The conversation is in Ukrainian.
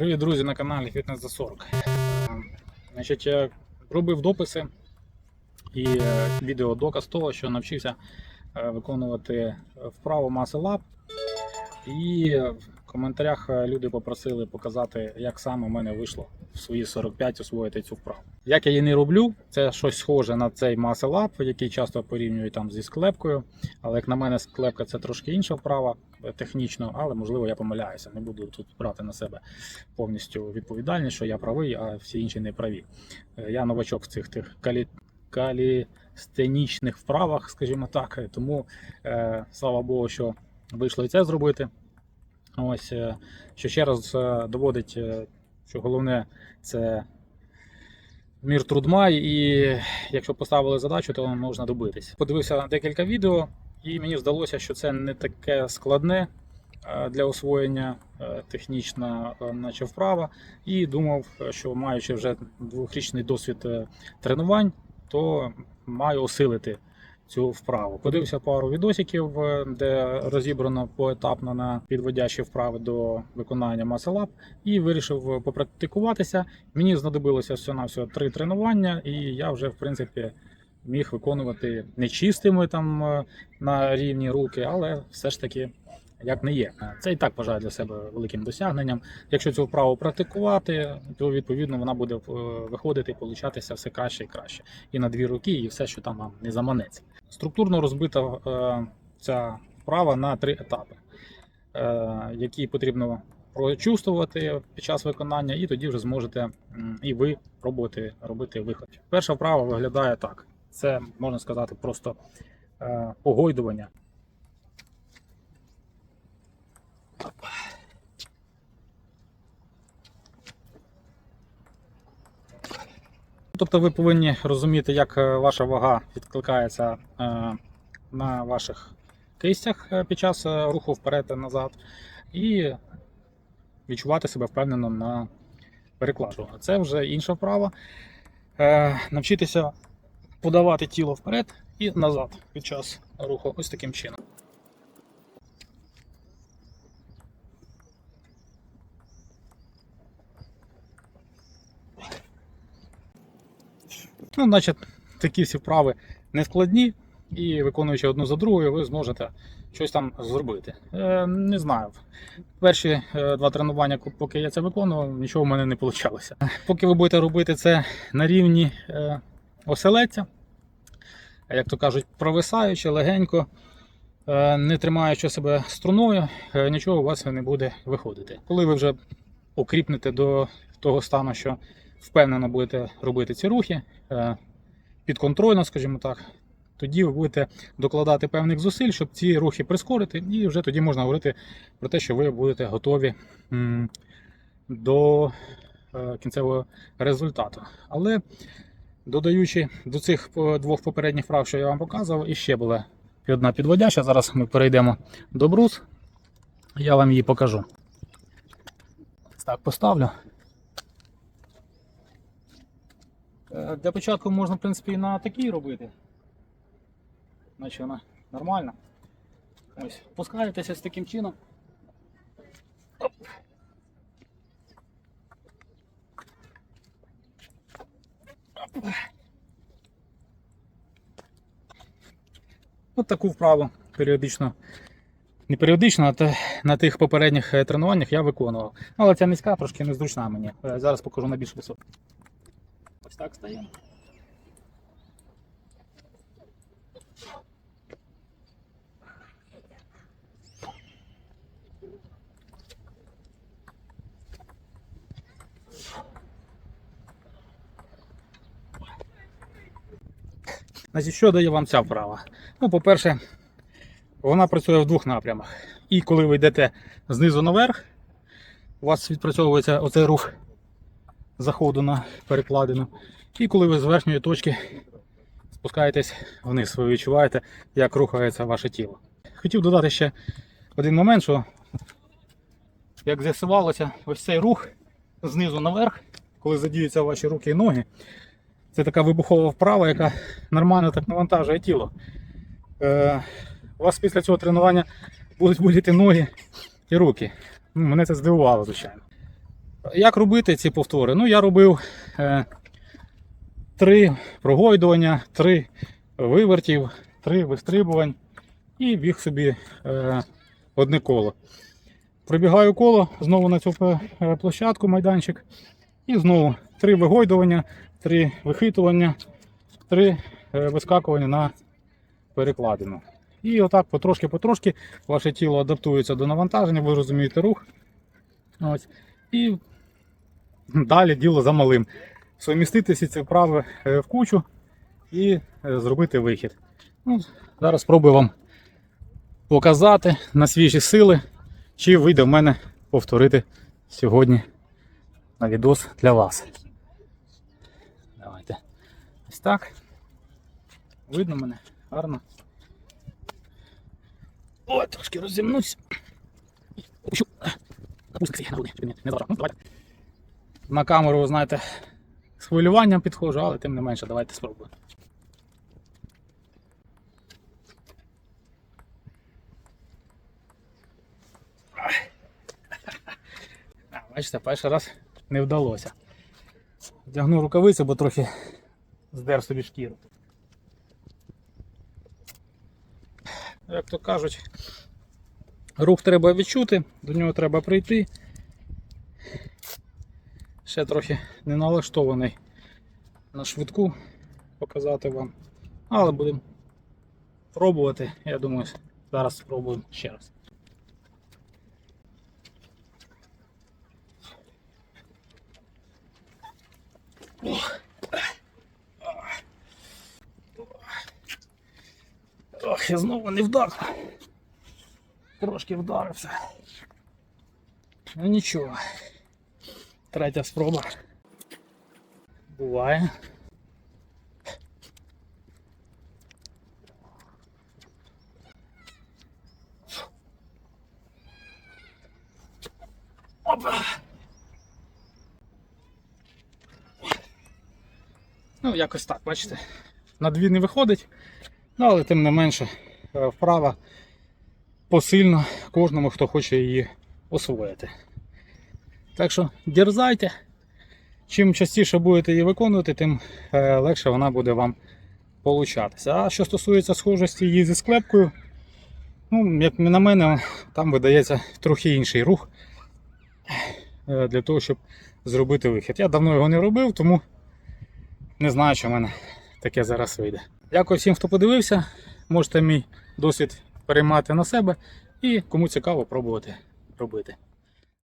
Привіт, друзі, на каналі Фітнес за 40. Е, Значить, робив дописи і відео доказ того, що навчився е, виконувати вправу маси лап І в коментарях е, люди попросили показати, як саме в мене вийшло в свої 45 освоїти цю вправу. Як я її не роблю, це щось схоже на цей Up, який часто порівнюють там зі склепкою. Але як на мене, склепка це трошки інша вправа е, технічно, але можливо я помиляюся. Не буду тут брати на себе повністю відповідальність, що я правий, а всі інші не праві. Е, Я новачок в цих тих калі... калістенічних вправах, скажімо так. Тому е, слава Богу, що вийшло і це зробити. Ось, е, що ще раз е, доводить, е, що головне це мір трудмай, і якщо поставили задачу, то можна добитись. Подивився декілька відео, і мені здалося, що це не таке складне для освоєння технічна, наче вправа. І думав, що маючи вже двохрічний досвід тренувань, то маю осилити цю вправу. Подивився пару відосиків, е, де розібрано поетапно на підводящі вправи до виконання масалап, і вирішив е, попрактикуватися. Мені знадобилося все на всього три тренування, і я вже в принципі міг виконувати не чистими там е, на рівні руки, але все ж таки. Як не є, це і так вважаю для себе великим досягненням. Якщо цю вправу практикувати, то відповідно вона буде е, виходити і получатися все краще і краще. І на дві руки, і все, що там вам не заманеться. Структурно розбита е, ця вправа на три етапи, е, які потрібно прочувствувати під час виконання, і тоді вже зможете і ви пробувати робити виход. Перша вправа виглядає так: це можна сказати просто е, погойдування. Тобто ви повинні розуміти, як е, ваша вага відкликається е, на ваших кистях е, під час руху вперед і назад, і відчувати себе впевнено на перекладу. Це вже інша вправа. Навчитися подавати тіло вперед і назад під час руху ось таким чином. Ну, значить, такі всі вправи не складні, і виконуючи одну за другою, ви зможете щось там зробити. Е, не знаю. Перші е, два тренування, поки я це виконував, нічого в мене не вийшло. Поки ви будете робити це на рівні е, оселедця, як то кажуть, провисаючи легенько, е, не тримаючи себе струною, нічого у вас не буде виходити. Коли ви вже окріпнете до того стану, що впевнено будете робити ці рухи, е, підконтрольно, скажімо так, тоді ви будете докладати певних зусиль, щоб ці рухи прискорити, і вже тоді можна говорити про те, що ви будете готові до е, кінцевого результату. Але додаючи до цих е, двох попередніх вправ, що я вам показував, іще була одна підводяща. Зараз ми перейдемо до брус. Я вам її покажу. Так, поставлю. Е, Для початку можна, в принципі, і на такій робити. Наче вона нормальна. Ось, опускаєтеся з таким чином. Оп. От таку вправу періодично. Не періодично, а на тих попередніх е, тренуваннях я виконував. Але ця низька трошки незручна мені. Е, Зараз покажу на більш високу. Ось так стаємо. Значить, що дає вам ця вправа? Ну, по-перше, вона працює в двох напрямах. І коли ви йдете знизу наверх, у вас відпрацьовується оцей рух заходу на перекладину. І коли ви з верхньої точки спускаєтесь вниз, ви відчуваєте, як рухається ваше тіло. Хотів додати ще один момент, що як з'ясувалося, ось цей рух знизу наверх, коли задіються ваші руки і ноги, це така вибухова вправа, яка нормально так навантажує тіло. Е, у вас після цього тренування будуть боліти ноги і руки. Ну, мене це здивувало, звичайно. Як робити ці повтори? Ну, я робив е, три прогойдування, три вивертів, три вистрибувань і біг собі е, одне коло. Пробігаю коло знову на цю е, площадку, майданчик. І знову три вигойдування, три вихитування, три е, вискакування на перекладину. І отак потрошки-потрошки ваше тіло адаптується до навантаження, ви розумієте рух. Ось. І далі діло за малим. Сумістити всі ці вправи е, в кучу і е, зробити вихід. Ну, зараз спробую вам показати на свіжі сили, чи вийде в мене повторити сьогодні на відос для вас. Давайте. Ось так. Видно мене? Гарно. Ой, трошки розімнусь. Опущу. Напустик на груди, щоб не заважав. Ну, давайте. На камеру, знаєте, з хвилюванням підходжу, але тим не менше, давайте спробуємо. Бачите, перший раз не вдалося. Вдягну рукавиці, бо трохи здер собі шкіру. Як то кажуть, рух треба відчути, до нього треба прийти. Ще трохи не налаштований на швидку показати вам. Але будемо пробувати. Я думаю, зараз спробуємо ще раз. Ох, я знову не вдарив. Трошки вдарився. Ну нічого. Третя спроба. Буває. Опа! Ну, якось так, бачите. На дві не виходить, ну, але тим не менше е, вправа посильно кожному, хто хоче її освоїти. Так що дерзайте. Чим частіше будете її виконувати, тим е, легше вона буде вам получатися. А що стосується схожості її зі склепкою, ну, як на мене, там видається трохи інший рух е, для того, щоб зробити вихід. Я давно його не робив, тому не знаю, що в мене таке зараз вийде. Дякую всім, хто подивився. Можете мій досвід переймати на себе і кому цікаво пробувати робити.